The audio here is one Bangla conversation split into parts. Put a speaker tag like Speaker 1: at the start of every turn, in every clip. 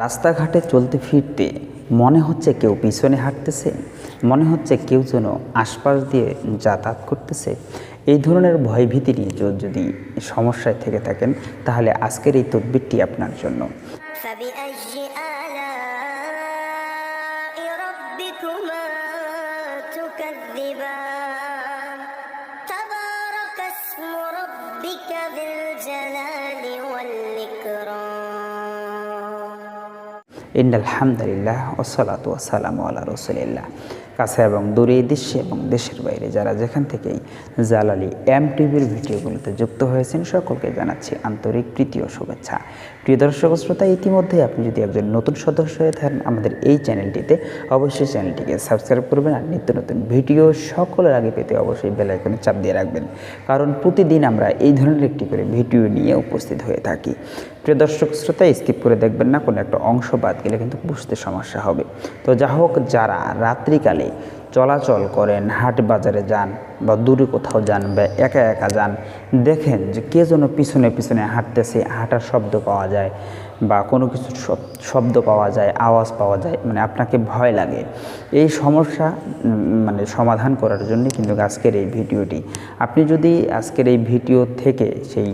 Speaker 1: রাস্তাঘাটে চলতে ফিরতে মনে হচ্ছে কেউ পিছনে হাঁটতেছে মনে হচ্ছে কেউ যেন আশপাশ দিয়ে যাতায়াত করতেছে এই ধরনের ভয়ভীতি নিয়ে য- যদি সমস্যায় থেকে থাকেন তাহলে আজকের এই তদবিরটি আপনার জন্য
Speaker 2: فبأي آلاء ربكما تكذبان تبارك اسم ربك ذي الجلال
Speaker 1: ইন্দাল হামদুলিল্লাহ ওসলাত ওসালাম আল্লাহ রসুলিল্লাহ। কাছে এবং দূরে দেশে এবং দেশের বাইরে যারা যেখান থেকেই জালালি এম টিভির ভিডিওগুলোতে যুক্ত হয়েছেন, সকলকে জানাচ্ছি আন্তরিক প্রীতি ও শুভেচ্ছা। প্রিয় দর্শক শ্রোতা, ইতিমধ্যে আপনি যদি একজন নতুন সদস্য হয়ে থাকেন, আমাদের এই চ্যানেলটিতে অবশ্যই চ্যানেলটিকে সাবস্ক্রাইব করবেন আর নিত্য নতুন ভিডিও সকলের আগে পেতে অবশ্যই বেল আইকনে চাপ দিয়ে রাখবেন। কারণ প্রতিদিন আমরা এই ধরনের একটি করে ভিডিও নিয়ে উপস্থিত হয়ে থাকি। প্রিয় দর্শক শ্রোতা স্কিপ করে দেখবেন না, কোনো একটা অংশ বাদ গেলে কিন্তু বুঝতে সমস্যা হবে। তো যা হোক, যারা রাত্রিকালে চলাচল করেন, হাট বাজারে যান বা দূরে কোথাও যান বা একা একা যান, দেখেন যে কে যেন পিছনে পিছনে হাঁটতেছে, হাঁটার শব্দ পাওয়া যায় বা কোনো কিছু শব্দ পাওয়া যায়, আওয়াজ পাওয়া যায় মানে আপনাকে ভয় লাগে। এই সমস্যা মানে সমাধান করার জন্য কিন্তু আজকের এই ভিডিওটি। আপনি যদি আজকের এই ভিডিও থেকে সেই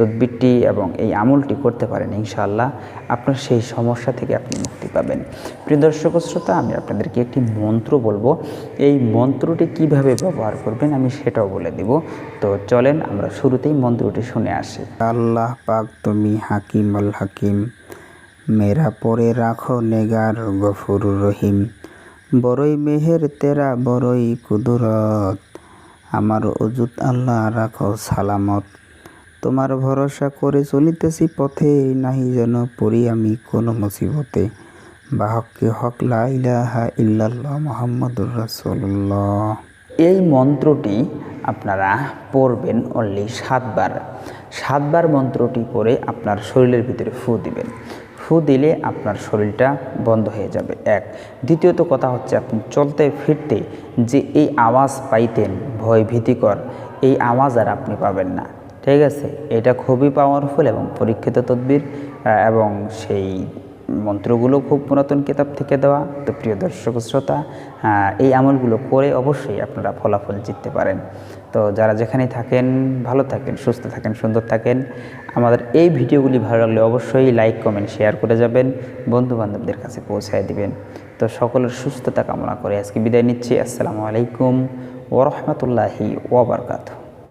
Speaker 1: তদবিরটি এবং এই আমলটি করতে পারেন ইনশাআল্লাহ। আপনার সেই সমস্যা থেকে আপনি মুক্তি পাবেন। প্রিয় দর্শক শ্রোতা, আমি আপনাদেরকে একটি মন্ত্র বলব। এই মন্ত্রটি কীভাবে ব্যবহার করবেন আমি সেটাও বলে দিব। তো চলেন আমরা শুরুতেই মন্ত্রটি শুনে আসি।
Speaker 3: আল্লাহ পাক তুমি হাকিম আল হাকিম, মেরা পরে রাখো নেগার গফুর রহিম। বড়ই মেহের তেরা, বড়ই কুদরত। আমার অজুত আল্লাহ রাখো সালামত। তোমার ভরসা করে চলিতেছি পথে, নাহি যেন পড়ি আমি কোনো মুসিবতে। বাহককে হক লা ইলাহা ইল্লাল্লাহ মোহাম্মদুর রাসূলুল্লাহ।
Speaker 1: এই মন্ত্রটি আপনারা পড়বেন অনলি সাতবার। সাতবার মন্ত্রটি পড়ে আপনার শরীরের ভিতরে ফু দিবেন। ফু দিলে আপনার শরীরটা বন্ধ হয়ে যাবে। এক। দ্বিতীয়ত কথা হচ্ছে, আপনি চলতে ফিরতে যে এই আওয়াজ পাইতেন ভয় ভীতিকর, এই আওয়াজ আর আপনি পাবেন না। ঠিক আছে? এটা খুবই পাওয়ারফুল এবং পরীক্ষিত তদবির এবং সেই মন্ত্রগুলো খুব পুরাতন কিতাব থেকে দেওয়া। তো প্রিয় দর্শক শ্রোতা এই আমলগুলো করে অবশ্যই আপনারা ফলাফল জিততে পারেন। তো যারা যেখানেই থাকেন, ভালো থাকেন, সুস্থ থাকেন, সুন্দর থাকেন, আমাদের এই ভিডিওগুলি ভালো লাগলে অবশ্যই লাইক কমেন্ট শেয়ার করে যাবেন। বন্ধু বান্ধবদের কাছে পৌঁছায় দিবেন। তো সকলের সুস্থতা কামনা করে আজকে বিদায় নিচ্ছি। আসসালামু আলাইকুম ওরহমতুল্লাহি ওবরকাতু